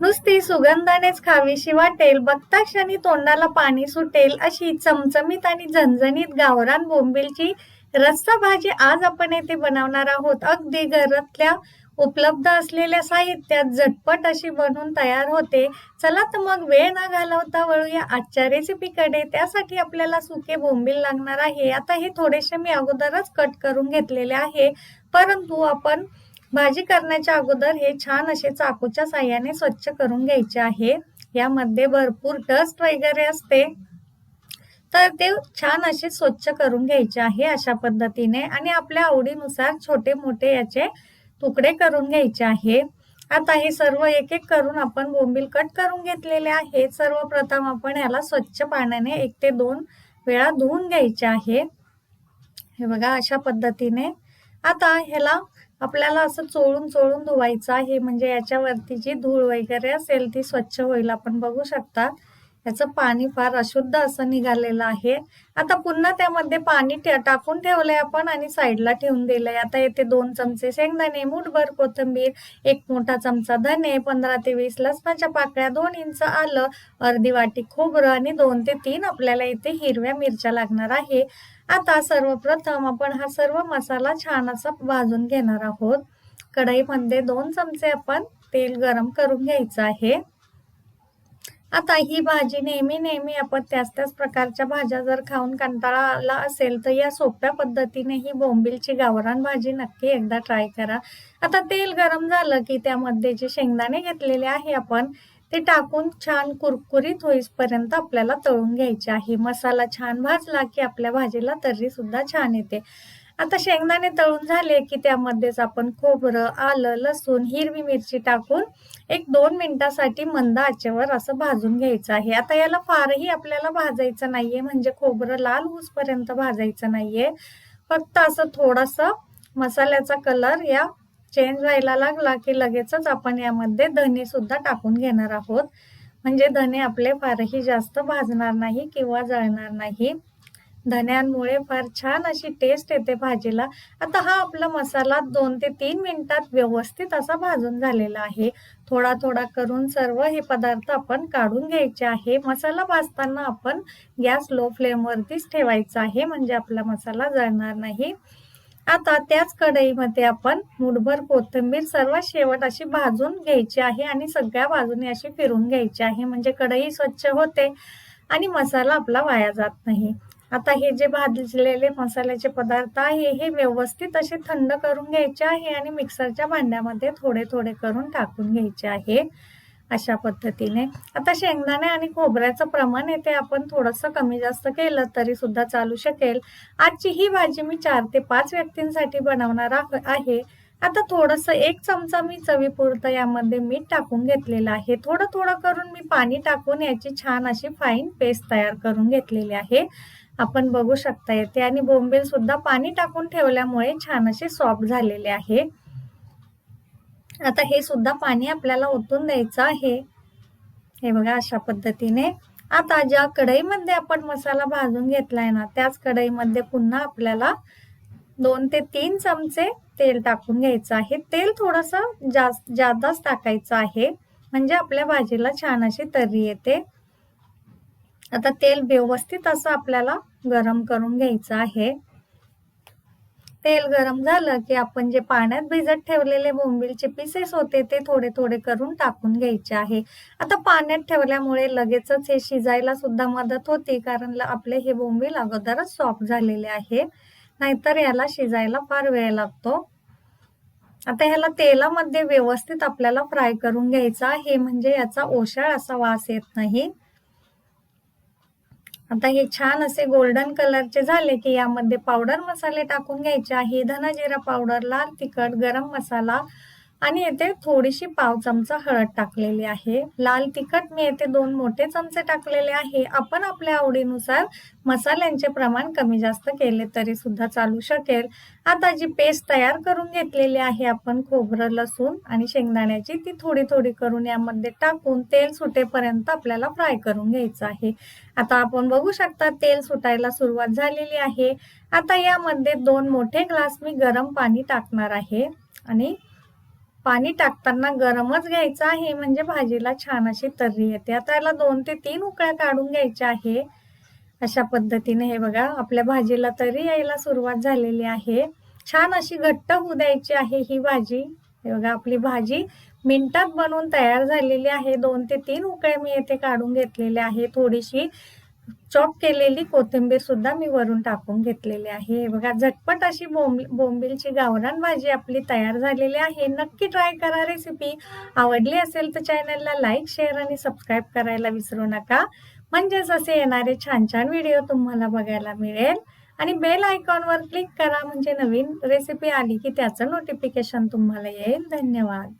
नुसती सुगंधानेच खावीशी वाटेल. बघता क्षणी तोंडाला पाणी सुटेल. अशी चमचमीत आणि झणझणीत गावरान बोंबिलची रस्सा भाजी आज आपण येथे बनवणार आहोत. अगदी घरातल्या उपलब्ध असलेल्या साहित्यात झटपट अशी बनवून तयार होते. चला तर मग वेळ न घालवता वळूया आजच्या रेसिपीकडे त्यासाठी आपल्याला सुके बोंबील लागणार आहे. आता हे थोडेसे मी अगोदरच कट करून घेतलेले आहे. परंतु आपण भाजी करण्याच्या अगोदर हे छान असे चाकूच्या साह्याने स्वच्छ करून घ्यायचे आहे. यामध्ये भरपूर डस्ट वगैरे असते. तर ते छान असे स्वच्छ करून घ्यायचे आहे अशा पद्धतीने आणि आपल्या आवडीनुसार छोटे मोठे याचे तुकडे करून घ्यायचे आहे. आता हे सर्व एक एक करून आपण बोंबील कट करून घेतलेले आहे. सर्वप्रथम आपण याला स्वच्छ पाण्याने एक ते दोन वेळा धुवून घ्यायचे आहे. हे बघा अशा पद्धतीने आता ह्याला आपल्याला असं चोळून चोळून धुवायचं आहे. म्हणजे याच्यावरती जी धूळ वगैरे असेल ती स्वच्छ होईल. आपण बघू शकता. याचं पाणी फार अशुद्ध असं निघालेलं आहे. आता पुन्हा त्यामध्ये पाणी टाकून ठेवलंय आपण आणि साईडला ठेवून दिलंय. आता येथे दोन चमचे शेंगदाणे मुठभर कोथिंबीर एक मोठा चमचा धने पंधरा ते वीस लसणाच्या पाकळ्या दोन इंच आलं अर्धी वाटी खोबरं आणि दोन ते तीन आपल्याला इथे हिरव्या मिरच्या लागणार आहे. आता सर्वप्रथम आपण हा सर्व मसाला छान असा भाजून घेणार आहोत. कढईमध्ये दोन चमचे आपण तेल गरम करून घ्यायचं आहे. आता ही भाजी नेहमी नेहमी आपण त्याच त्याच प्रकारच्या भाज्या जर खाऊन कंटाळा आला असेल तर या सोप्या पद्धतीने ही बोंबिलची गावरान भाजी नक्की एकदा ट्राय करा. आता तेल गरम झालं की त्यामध्ये जे शेंगदाणे घेतलेले आहे आपण ते टाकून छान कुरकुरीत होईपर्यंत आपल्याला तळून घ्यायचे आहे. मसाला छान भाजला की आपल्या भाजीला तर्री सुद्धा छान येते. आता शेंगदाणे तळून झाले की त्यामध्येच आपण खोबरं आलं लसूण हिरवी मिरची टाकून एक दोन मिनिटासाठी मंद आचेवर असं भाजून घ्यायचं आहे. आता याला फारही आपल्याला भाजायचं नाहीये म्हणजे खोबरं लाल होऊसपर्यंत भाजायचं नाहीये. फक्त असं थोडस मसाल्याचा कलर या चेंज व्हायला लागला की लगेचच आपण यामध्ये धने सुद्धा टाकून घेणार आहोत. म्हणजे धने आपले फारही जास्त भाजणार नाही किंवा जळणार नाही. धन्यांमुळे फार छान अशी टेस्ट येते भाजीला. आता हा आपला मसाला दोन ते तीन मिनिटात व्यवस्थित असा भाजून झालेला आहे. थोडा थोडा करून सर्व हे पदार्थ आपण काढून घ्यायचे आहे. मसाला भाजताना आपण गॅस लो फ्लेमवरतीच ठेवायचा आहे. म्हणजे आपला मसाला जळणार नाही. आता त्याच कढईमध्ये आपण मुठभर कोथिंबीर सर्वात शेवट अशी भाजून घ्यायची आहे आणि सगळ्या बाजूने अशी फिरून घ्यायची आहे. म्हणजे कढई स्वच्छ होते आणि मसाला आपला वाया जात नाही. आता हे जे भाजलेले मसाल्याचे पदार्थ आहे हे व्यवस्थित असे थंड करून घ्यायचे आहे आणि मिक्सरच्या भांड्यामध्ये थोडे थोडे करून टाकून घ्यायचे आहे. अशा पद्धतीने. आता शेंगदाणे आणि खोबऱ्याचं प्रमाण येते आपण थोडंसं कमी जास्त केलं तरी सुद्धा चालू शकेल. आजची ही भाजी मी चार ते पाच व्यक्तींसाठी बनवणार आहे आता थोडस एक चमचा मी चवीपुरतं यामध्ये मीठ टाकून घेतलेलं आहे. थोडं थोडं करून मी पाणी टाकून याची छान अशी फाईन पेस्ट तयार करून घेतलेली आहे. आपण बघू शकता येते. आणि बोंबील सुद्धा पाणी टाकून ठेवल्यामुळे छान अशी सॉफ्ट झालेले आहे. आता हे सुद्धा पाणी आपल्याला ओतून द्यायचं आहे. हे बघा अशा पद्धतीने. आता ज्या कढईमध्ये आपण मसाला भाजून घेतलाय ना त्याच कढईमध्ये पुन्हा आपल्याला दोन ते तीन चमचे तेल टाकून घ्यायचं आहे. तेल थोडस जास्त जादाच टाकायचं आहे. म्हणजे आपल्या भाजीला छान अशी तर्री येते. आता तेल व्यवस्थित असं आपल्याला गरम करून घ्यायचं आहे. तेल गरम झालं की आपण जे पाण्यात भिजत ठेवलेले बोंबीलचे पीसेस होते ते थोडे थोडे करून टाकून घ्यायचे आहे. आता पाण्यात ठेवल्यामुळे लगेचच हे शिजायला सुद्धा मदत होती कारण आपले हे बोंबील अगोदरच सॉफ्ट झालेले आहे. नाहीतर याला शिजायला फार वेळ लागतो. आता ह्याला तेलामध्ये व्यवस्थित आपल्याला फ्राय करून घ्यायचा आहे म्हणजे याचा ओशाळ असा वास येत नाही. आता हे छान असे गोल्डन कलरचे झाले की यामध्ये पावडर मसाले टाकून घ्यायचे आहे. धना जिरा पावडर लाल तिखट गरम मसाला आणि येथे थोडीशी पाव चमचा हळद टाकलेली आहे. लाल तिखट मी येथे दोन मोठे चमचे टाकलेले आहे. आपण आपल्या आवडीनुसार मसाल्यांचे प्रमाण कमी जास्त केले तरी सुद्धा चालू शकेल. आता जी पेस्ट तयार करून घेतलेली आहे आपण खोबरं लसूण आणि शेंगदाण्याची ती थोडी थोडी करून यामध्ये टाकून तेल सुटेपर्यंत आपल्याला फ्राय करून घ्यायचं आहे. आता आपण बघू शकता तेल सुटायला सुरुवात झालेली आहे. आता यामध्ये दोन मोठे ग्लास मी गरम पाणी टाकणार आहे आणि पाणी टाकताना गरमच घ्यायचं आहे. म्हणजे भाजीला छान अशी तर्री येते. आता याला दोन ते तीन उकळ्या काढून घ्यायच्या आहे. अशा पद्धतीने हे बघा आपल्या भाजीला तरी यायला सुरुवात झालेली आहे. छान अशी घट्ट होऊ द्यायची आहे ही भाजी. हे बघा आपली भाजी मिनिटात बनवून तयार झालेली आहे. दोन ते तीन उकळे मी येथे काढून घेतलेले आहे थोडीशी चॉप केलेली कोथिंबीर सुद्धा मी वरून टाकून घेतलेली आहे. बघा झटपट अशी बोंब बोंबीलची गावरान भाजी आपली तयार झालेली आहे. नक्की ट्राय करा रेसिपी. आवडली असेल तर चॅनलला लाईक शेअर आणि सबस्क्राईब करायला विसरू नका. म्हणजेच असे येणारे छान छान व्हिडिओ तुम्हाला बघायला मिळेल. आणि बेल आयकॉनवर क्लिक करा म्हणजे नवीन रेसिपी आली की त्याचं नोटिफिकेशन तुम्हाला येईल. धन्यवाद.